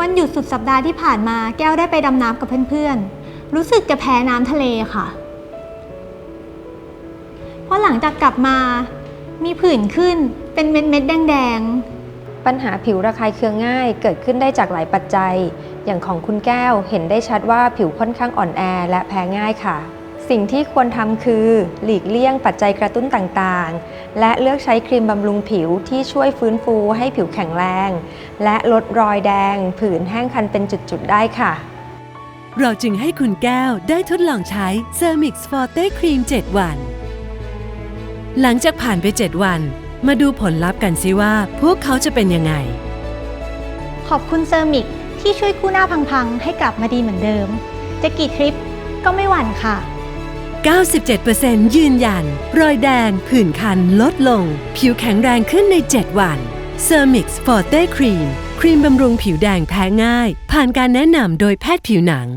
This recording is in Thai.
วันหยุดสุดสัปดาห์ที่ผ่านมาแก้วได้ไปดำน้ำกับเพื่อนๆ รู้สึกจะแพ้น้ำทะเลค่ะ เพราะหลังจากกลับมามีผื่นขึ้นเป็นเม็ดๆแดงๆ ปัญหาผิวระคายเคืองง่ายเกิดขึ้นได้จากหลายปัจจัย อย่างของคุณแก้วเห็นได้ชัดว่าผิวค่อนข้างอ่อนแอและแพ้ง่ายค่ะ สิ่งที่ควรทำคือ หลีกเลี่ยงปัจจัยกระตุ้นต่างๆ และเลือกใช้ครีมบำรุงผิวที่ช่วยฟื้นฟูให้ผิวแข็งแรง และลดรอยแดง ผื่นแห้งคันเป็นจุดๆ ได้ค่ะ เราจึงให้คุณแก้วได้ทดลองใช้ c e r m i x Forte Cream 7วัน หลังจากผ่านไป 7 วัน มาดูผลลัพธ์กันซิว่า พวกเขาจะเป็นยังไงๆขอบคุณเซอร์มิกที่ช่วยกู้หน้าพังๆ ให้กลับมาดีเหมือนเดิม จะกี่ทริปก็ไม่หวั่นค่ะ 97%ยืนยัน รอยแดงผื่นคันลดลง ผิวแข็งแรงขึ้นใน 7 วัน c e r m i x Forte Cream ครีมบำรุงผิวแดงแพ้ง่าย ผ่านการแนะนำโดยแพทย์ผิวหนัง